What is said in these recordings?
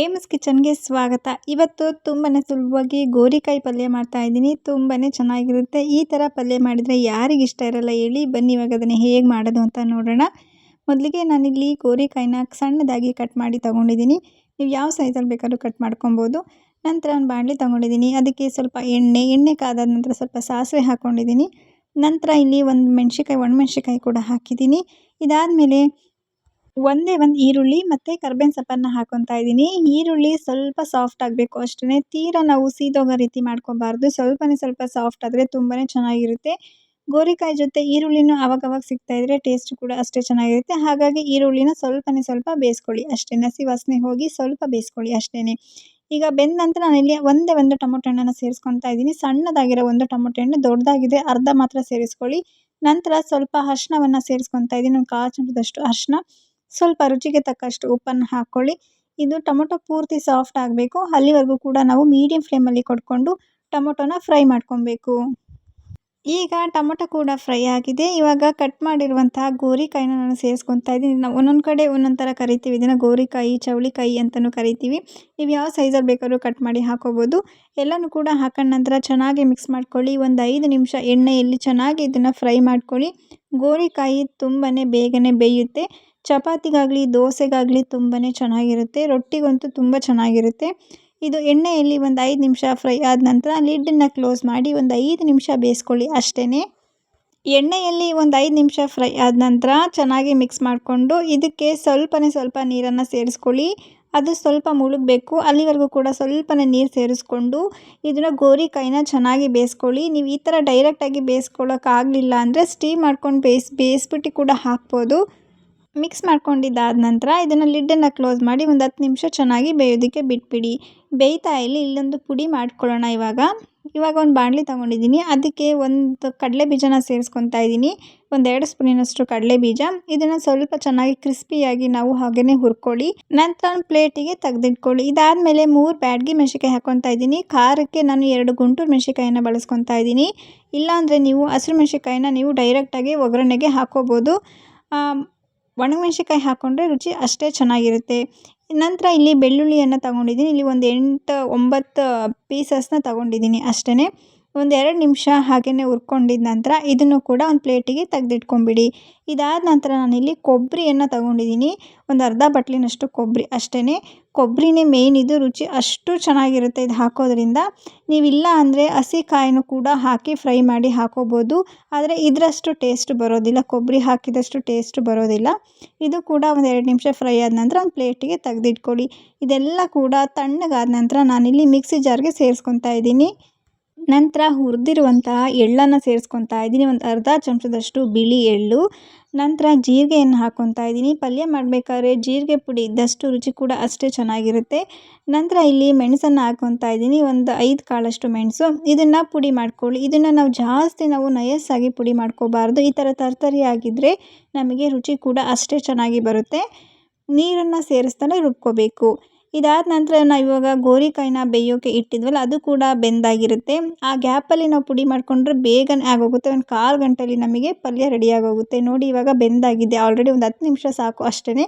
AIIMS ಕಿಚನ್ಗೆ ಸ್ವಾಗತ. ಇವತ್ತು ತುಂಬಾ ಸುಲಭವಾಗಿ ಗೋರಿಕಾಯಿ ಪಲ್ಯ ಮಾಡ್ತಾ ಇದ್ದೀನಿ. ತುಂಬಾ ಚೆನ್ನಾಗಿರುತ್ತೆ. ಈ ಥರ ಪಲ್ಯ ಮಾಡಿದರೆ ಯಾರಿಗೆ ಇಷ್ಟ ಇರಲ್ಲ ಹೇಳಿ ಬನ್ನಿ ಇವಾಗ ಅದನ್ನು ಹೇಗೆ ಮಾಡೋದು ಅಂತ ನೋಡೋಣ. ಮೊದಲಿಗೆ ನಾನಿಲ್ಲಿ ಗೋರಿಕಾಯಿನ ಸಣ್ಣದಾಗಿ ಕಟ್ ಮಾಡಿ ತೊಗೊಂಡಿದ್ದೀನಿ. ನೀವು ಯಾವ ಸೈಜಲ್ಲಿ ಬೇಕಾದ್ರೂ ಕಟ್ ಮಾಡ್ಕೊಬೋದು. ನಂತರ ಒಂದು ಬಾಣಲಿ ತೊಗೊಂಡಿದ್ದೀನಿ. ಅದಕ್ಕೆ ಸ್ವಲ್ಪ ಎಣ್ಣೆ ಎಣ್ಣೆ ಕಾದಾದ ನಂತರ ಸ್ವಲ್ಪ ಸಾಸಿವೆ ಹಾಕ್ಕೊಂಡಿದ್ದೀನಿ ನಂತರ ಇಲ್ಲಿ ಒಂದು ಮೆಣಸಿಕಾಯಿ ಒಣಮೆಣ್ಸಿಕಾಯಿ ಕೂಡ ಹಾಕಿದ್ದೀನಿ. ಇದಾದಮೇಲೆ ಒಂದೇ ಒಂದು ಈರುಳ್ಳಿ ಮತ್ತು ಕರ್ಬೇವಿನ ಸೊಪ್ಪನ್ನು ಹಾಕೊತಾ ಇದ್ದೀನಿ. ಈರುಳ್ಳಿ ಸ್ವಲ್ಪ ಸಾಫ್ಟ್ ಆಗಬೇಕು ಅಷ್ಟೇ ತೀರಾ ನಾವು ಸೀದೋಗೋ ರೀತಿ ಮಾಡ್ಕೊಬಾರ್ದು. ಸ್ವಲ್ಪನೇ ಸ್ವಲ್ಪ ಸಾಫ್ಟ್ ಆದರೆ ತುಂಬಾ ಚೆನ್ನಾಗಿರುತ್ತೆ. ಗೋರಿಕಾಯಿ ಜೊತೆ ಈರುಳ್ಳಿನೂ ಅವಾಗವಾಗ ಸಿಗ್ತಾ ಇದ್ರೆ ಟೇಸ್ಟ್ ಕೂಡ ಅಷ್ಟೇ ಚೆನ್ನಾಗಿರುತ್ತೆ. ಹಾಗಾಗಿ ಈರುಳ್ಳಿನ ಸ್ವಲ್ಪನೇ ಸ್ವಲ್ಪ ಬೇಯಿಸ್ಕೊಳ್ಳಿ ಅಷ್ಟೇ. ನಸಿ ವಾಸನೆ ಹೋಗಿ ಸ್ವಲ್ಪ ಬೇಯಿಸ್ಕೊಳ್ಳಿ ಅಷ್ಟೇ ಈಗ ಬೆಂದ ನಂತರ ನಾನಿಲ್ಲಿ ಒಂದೇ ಒಂದು ಟೊಮೊಟೊ ಹಣ್ಣನ್ನು ಸೇರಿಸ್ಕೊತಾ ಇದ್ದೀನಿ. ಸಣ್ಣದಾಗಿರೋ ಒಂದು ಟೊಮೊಟೊ ಹಣ್ಣು ದೊಡ್ಡದಾಗಿದೆ. ಅರ್ಧ ಮಾತ್ರ ಸೇರಿಸ್ಕೊಳ್ಳಿ. ನಂತರ ಸ್ವಲ್ಪ ಅರ್ಶಿನವನ್ನು ಸೇರಿಸ್ಕೊತಾ ಇದ್ದೀನಿ. ಒಂದು ಕಾಲು ಚಮಚದಷ್ಟು ಅರಿಶಿನ. ಸ್ವಲ್ಪ ರುಚಿಗೆ ತಕ್ಕಷ್ಟು ಉಪ್ಪನ್ನು ಹಾಕ್ಕೊಳ್ಳಿ. ಇದು ಟೊಮೊಟೊ ಪೂರ್ತಿ ಸಾಫ್ಟ್ ಆಗಬೇಕು. ಅಲ್ಲಿವರೆಗೂ ಕೂಡ ನಾವು ಮೀಡಿಯಂ ಫ್ಲೇಮಲ್ಲಿ ಕೊಟ್ಕೊಂಡು ಟೊಮೊಟೊನ ಫ್ರೈ ಮಾಡ್ಕೊಬೇಕು. ಈಗ ಟೊಮೊಟೊ ಕೂಡ ಫ್ರೈ ಆಗಿದೆ. ಇವಾಗ ಕಟ್ ಮಾಡಿರುವಂತಹ ಗೋರಿಕಾಯಿನ ನಾನು ಸೇರಿಸ್ಕೊತಾ ಇದ್ದೀನಿ. ನಾವು ಒಂದೊಂದು ಕಡೆ ಒಂದೊಂದು ಥರ ಕರಿತೀವಿ. ಇದನ್ನು ಗೋರಿಕಾಯಿ, ಚೌಳಿಕಾಯಿ ಅಂತಲೂ ಕರಿತೀವಿ. ನೀವು ಯಾವ ಸೈಜಲ್ಲಿ ಬೇಕಾದ್ರೂ ಕಟ್ ಮಾಡಿ ಹಾಕೋಬೋದು. ಎಲ್ಲನೂ ಕೂಡ ಹಾಕೊಂಡ ನಂತರ ಚೆನ್ನಾಗಿ ಮಿಕ್ಸ್ ಮಾಡ್ಕೊಳ್ಳಿ. ಒಂದು ಐದು ನಿಮಿಷ ಎಣ್ಣೆಯಲ್ಲಿ ಚೆನ್ನಾಗಿ ಇದನ್ನು ಫ್ರೈ ಮಾಡ್ಕೊಳ್ಳಿ. ಗೋರಿಕಾಯಿ ತುಂಬಾ ಬೇಗನೆ ಬೇಯುತ್ತೆ. ಚಪಾತಿಗಾಗಲಿ, ದೋಸೆಗಾಗಲಿ ತುಂಬಾ ಚೆನ್ನಾಗಿರುತ್ತೆ. ರೊಟ್ಟಿಗಂತೂ ತುಂಬ ಚೆನ್ನಾಗಿರುತ್ತೆ. ಇದು ಎಣ್ಣೆಯಲ್ಲಿ ಒಂದು ಐದು ನಿಮಿಷ ಫ್ರೈ ಆದ ನಂತರ ಲಿಡ್ಡನ್ನು ಕ್ಲೋಸ್ ಮಾಡಿ ಒಂದು ಐದು ನಿಮಿಷ ಬೇಯಿಸ್ಕೊಳ್ಳಿ ಅಷ್ಟೇ ಎಣ್ಣೆಯಲ್ಲಿ ಒಂದು ಐದು ನಿಮಿಷ ಫ್ರೈ ಆದ ನಂತರ ಚೆನ್ನಾಗಿ ಮಿಕ್ಸ್ ಮಾಡಿಕೊಂಡು ಇದಕ್ಕೆ ಸ್ವಲ್ಪನೇ ಸ್ವಲ್ಪ ನೀರನ್ನು ಸೇರಿಸ್ಕೊಳ್ಳಿ. ಅದು ಸ್ವಲ್ಪ ಮುಳುಗಬೇಕು. ಅಲ್ಲಿವರೆಗೂ ಕೂಡ ಸ್ವಲ್ಪನೇ ನೀರು ಸೇರಿಸ್ಕೊಂಡು ಇದನ್ನು ಗೋರಿಕಾಯಿನ ಚೆನ್ನಾಗಿ ಬೇಯಿಸ್ಕೊಳ್ಳಿ. ನೀವು ಈ ಥರ ಡೈರೆಕ್ಟಾಗಿ ಬೇಯಿಸ್ಕೊಳ್ಳೋಕ್ಕಾಗಲಿಲ್ಲ ಅಂದರೆ ಸ್ಟೀಮ್ ಮಾಡ್ಕೊಂಡು ಬೇಯಿಸಿ, ಬೇಯಿಸ್ಬಿಟ್ಟು ಕೂಡ ಹಾಕ್ಬೋದು. ಮಿಕ್ಸ್ ಮಾಡ್ಕೊಂಡಿದ್ದಾದ ನಂತರ ಇದನ್ನು ಲಿಡ್ಡನ್ನು ಕ್ಲೋಸ್ ಮಾಡಿ ಒಂದು ಹತ್ತು ನಿಮಿಷ ಚೆನ್ನಾಗಿ ಬೇಯೋದಕ್ಕೆ ಬಿಟ್ಬಿಡಿ. ಬೇಯ್ತಾ ಇಲ್ಲಿ ಇಲ್ಲೊಂದು ಪುಡಿ ಮಾಡ್ಕೊಳ್ಳೋಣ ಇವಾಗ. ಇವಾಗ ಒಂದು ಬಾಣಲಿ ತೊಗೊಂಡಿದ್ದೀನಿ. ಅದಕ್ಕೆ ಒಂದು ಕಡಲೆ ಬೀಜನ ಸೇರಿಸ್ಕೊತಾ ಇದ್ದೀನಿ. ಒಂದೆರಡು ಸ್ಪೂನಿನಷ್ಟು ಕಡಲೆ ಬೀಜ. ಇದನ್ನು ಸ್ವಲ್ಪ ಚೆನ್ನಾಗಿ ಕ್ರಿಸ್ಪಿಯಾಗಿ ನಾವು ಹಾಗೆಯೇ ಹುರ್ಕೊಳ್ಳಿ. ನಂತರ ಒಂದು ಪ್ಲೇಟಿಗೆ ತೆಗೆದಿಟ್ಕೊಳ್ಳಿ. ಇದಾದಮೇಲೆ ಮೂರು ಬ್ಯಾಡ್ಗಿ ಮೆಣಸಿಕಾಯಿ ಹಾಕ್ಕೊತಾ ಇದ್ದೀನಿ. ಖಾರಕ್ಕೆ ನಾನು ಎರಡು ಗುಂಟೂರು ಮೆಣಸಿಕಾಯಿನ ಬಳಸ್ಕೊತಾ ಇದ್ದೀನಿ. ಇಲ್ಲಾಂದರೆ ನೀವು ಹಸಿರು ಮೆಣಸಿಕಾಯಿನ ನೀವು ಡೈರೆಕ್ಟಾಗಿ ಒಗ್ಗರಣೆಗೆ ಹಾಕೋಬೋದು. ಒಣಮೆಣ್ಸಿಕಾಯಿ ಹಾಕ್ಕೊಂಡ್ರೆ ರುಚಿ ಅಷ್ಟೇ ಚೆನ್ನಾಗಿರುತ್ತೆ. ನಂತರ ಇಲ್ಲಿ ಬೆಳ್ಳುಳ್ಳಿಯನ್ನು ತಗೊಂಡಿದ್ದೀನಿ. ಇಲ್ಲಿ ಒಂದು ಎಂಟು ಒಂಬತ್ತು ಪೀಸಸ್ನ ತಗೊಂಡಿದ್ದೀನಿ ಅಷ್ಟೇ ಒಂದು ಎರಡು ನಿಮಿಷ ಹಾಗೆಯೇ ಹುರ್ಕೊಂಡಿದ್ದ ನಂತರ ಇದನ್ನು ಕೂಡ ಒಂದು ಪ್ಲೇಟಿಗೆ ತೆಗೆದಿಟ್ಕೊಂಡ್ಬಿಡಿ ಇದಾದ ನಂತರ ನಾನಿಲ್ಲಿ ಕೊಬ್ಬರಿಯನ್ನು ತಗೊಂಡಿದ್ದೀನಿ ಒಂದು ಅರ್ಧ ಬಟ್ಲಿನಷ್ಟು ಕೊಬ್ಬರಿ ಅಷ್ಟೇ ಕೊಬ್ಬರಿನೇ ಮೇಯ್ನ್ ಇದು, ರುಚಿ ಅಷ್ಟು ಚೆನ್ನಾಗಿರುತ್ತೆ ಇದು ಹಾಕೋದ್ರಿಂದ. ನೀವಿಲ್ಲ ಅಂದರೆ ಹಸಿ ಕಾಯಿನೂ ಕೂಡ ಹಾಕಿ ಫ್ರೈ ಮಾಡಿ ಹಾಕೋಬೋದು. ಆದರೆ ಇದರಷ್ಟು ಟೇಸ್ಟ್ ಬರೋದಿಲ್ಲ. ಕೊಬ್ಬರಿ ಹಾಕಿದಷ್ಟು ಟೇಸ್ಟ್ ಬರೋದಿಲ್ಲ. ಇದು ಕೂಡ ಒಂದು ಎರಡು ನಿಮಿಷ ಫ್ರೈ ಆದ ನಂತರ ಒಂದು ಪ್ಲೇಟಿಗೆ ತೆಗೆದಿಟ್ಕೊಳ್ಳಿ ಇದೆಲ್ಲ ಕೂಡ ತಣ್ಣಗಾದ ನಂತರ ನಾನಿಲ್ಲಿ ಮಿಕ್ಸಿ ಜಾರ್ಗೆ ಸೇರಿಸ್ಕೊತಾ ಇದ್ದೀನಿ. ನಂತರ ಹುರಿದಿರುವಂತಹ ಎಳ್ಳನ್ನು ಸೇರಿಸ್ಕೊತಾ ಇದ್ದೀನಿ. ಒಂದು ಅರ್ಧ ಚಮಚದಷ್ಟು ಬಿಳಿ ಎಳ್ಳು, ನಂತರ ಜೀರಿಗೆಯನ್ನು ಹಾಕ್ಕೊತಾ ಇದ್ದೀನಿ. ಪಲ್ಯ ಮಾಡಬೇಕಾದ್ರೆ ಜೀರಿಗೆ ಪುಡಿ ಇದ್ದಷ್ಟು ರುಚಿ ಕೂಡ ಅಷ್ಟೇ ಚೆನ್ನಾಗಿರುತ್ತೆ. ನಂತರ ಇಲ್ಲಿ ಮೆಣಸನ್ನು ಹಾಕ್ಕೊತಾ ಇದ್ದೀನಿ. ಒಂದು ಐದು ಕಾಳಷ್ಟು ಮೆಣಸು. ಇದನ್ನು ಪುಡಿ ಮಾಡ್ಕೊಳ್ಳಿ. ಇದನ್ನು ನಾವು ಜಾಸ್ತಿ ನಾವು ನಯಸ್ಸಾಗಿ ಪುಡಿ ಮಾಡ್ಕೋಬಾರ್ದು. ಈ ಥರ ತರ್ತರಿ ಆಗಿದ್ದರೆ ನಮಗೆ ರುಚಿ ಕೂಡ ಅಷ್ಟೇ ಚೆನ್ನಾಗಿ ಬರುತ್ತೆ. ನೀರನ್ನು ಸೇರಿಸ್ತಾನೆ ರುಬ್ಕೋಬೇಕು. ಇದಾದ ನಂತರ ನಾವು ಇವಾಗ ಗೋರಿಕಾಯಿನ ಬೇಯೋಕೆ ಇಟ್ಟಿದ್ವಲ್ಲ, ಅದು ಕೂಡ ಬೆಂದಾಗಿರುತ್ತೆ. ಆ ಗ್ಯಾಪಲ್ಲಿ ನಾವು ಪುಡಿ ಮಾಡಿಕೊಂಡ್ರೆ ಬೇಗನೆ ಆಗೋಗುತ್ತೆ. ಒಂದು ಕಾಲು ಗಂಟೆಯಲ್ಲಿ ನಮಗೆ ಪಲ್ಯ ರೆಡಿಯಾಗೋಗುತ್ತೆ ನೋಡಿ ಇವಾಗ ಬೆಂದಾಗಿದೆ. ಆಲ್ರೆಡಿ ಒಂದು ಹತ್ತು ನಿಮಿಷ ಸಾಕು ಅಷ್ಟೇ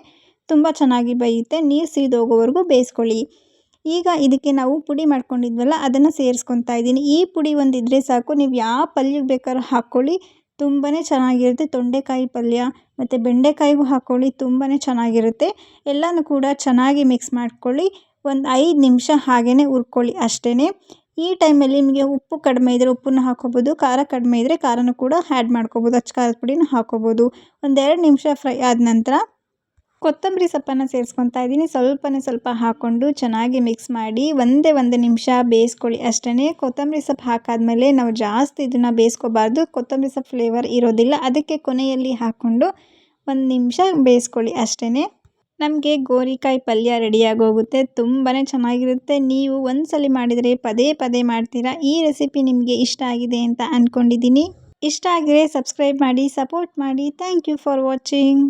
ತುಂಬ ಚೆನ್ನಾಗಿ ಬೇಯುತ್ತೆ. ನೀರು ಸೀದೋಗೋವರೆಗೂ ಬೇಯಿಸ್ಕೊಳ್ಳಿ. ಈಗ ಇದಕ್ಕೆ ನಾವು ಪುಡಿ ಮಾಡ್ಕೊಂಡಿದ್ವಲ್ಲ, ಅದನ್ನು ಸೇರಿಸ್ಕೊತಾ ಇದ್ದೀನಿ. ಈ ಪುಡಿ ಒಂದು ಇದ್ದರೆ ಸಾಕು. ನೀವು ಯಾವ ಪಲ್ಯಕ್ಕೆ ಬೇಕಾದ್ರೂ ಹಾಕ್ಕೊಳ್ಳಿ. ತುಂಬಾ ಚೆನ್ನಾಗಿರುತ್ತೆ. ತೊಂಡೆಕಾಯಿ ಪಲ್ಯ ಮತ್ತು ಬೆಂಡೆಕಾಯಿಗೂ ಹಾಕ್ಕೊಳ್ಳಿ ತುಂಬಾ ಚೆನ್ನಾಗಿರುತ್ತೆ. ಎಲ್ಲನೂ ಕೂಡ ಚೆನ್ನಾಗಿ ಮಿಕ್ಸ್ ಮಾಡ್ಕೊಳ್ಳಿ. ಒಂದು ಐದು ನಿಮಿಷ ಹಾಗೆಯೇ ಹುರ್ಕೊಳ್ಳಿ ಅಷ್ಟೇ ಈ ಟೈಮಲ್ಲಿ ನಿಮಗೆ ಉಪ್ಪು ಕಡಿಮೆ ಇದ್ದರೆ ಉಪ್ಪನ್ನು ಹಾಕ್ಕೊಬೋದು ಖಾರ ಕಡಿಮೆ ಇದ್ದರೆ ಖಾರನೂ ಕೂಡ ಆ್ಯಡ್ ಮಾಡ್ಕೊಬೋದು, ಅಚ್ಚ ಖಾರದ ಪುಡಿನ ಹಾಕ್ಕೊಬೋದು ಒಂದೆರಡು ನಿಮಿಷ ಫ್ರೈ ಆದ ನಂತರ ಕೊತ್ತಂಬರಿ ಸೊಪ್ಪನ್ನು ಸೇರಿಸ್ಕೊತಾ ಇದ್ದೀನಿ. ಸ್ವಲ್ಪನೇ ಸ್ವಲ್ಪ ಹಾಕ್ಕೊಂಡು ಚೆನ್ನಾಗಿ ಮಿಕ್ಸ್ ಮಾಡಿ ಒಂದೇ ಒಂದು ನಿಮಿಷ ಬೇಯಿಸ್ಕೊಳ್ಳಿ. ಅಷ್ಟೇ ಕೊತ್ತಂಬರಿ ಸೊಪ್ಪು ಹಾಕಾದ್ಮೇಲೆ ನಾವು ಜಾಸ್ತಿ ಇದನ್ನು ಬೇಯಿಸ್ಕೋಬಾರ್ದು. ಕೊತ್ತಂಬರಿ ಸೊಪ್ಪು ಫ್ಲೇವರ್ ಇರೋದಿಲ್ಲ. ಅದಕ್ಕೆ ಕೊನೆಯಲ್ಲಿ ಹಾಕ್ಕೊಂಡು ಒಂದು ನಿಮಿಷ ಬೇಯಿಸ್ಕೊಳ್ಳಿ ಅಷ್ಟೇ ನಮಗೆ ಗೋರಿಕಾಯಿ ಪಲ್ಯ ರೆಡಿಯಾಗೋಗುತ್ತೆ ತುಂಬಾ ಚೆನ್ನಾಗಿರುತ್ತೆ. ನೀವು ಒಂದು ಸಲ ಮಾಡಿದರೆ ಪದೇ ಪದೇ ಮಾಡ್ತೀರಾ. ಈ ರೆಸಿಪಿ ನಿಮಗೆ ಇಷ್ಟ ಆಗಿದೆ ಅಂತ ಅಂದ್ಕೊಂಡಿದ್ದೀನಿ ಇಷ್ಟ ಆಗಿದ್ರೆ ಸಬ್ಸ್ಕ್ರೈಬ್ ಮಾಡಿ ಸಪೋರ್ಟ್ ಮಾಡಿ. Thank you for watching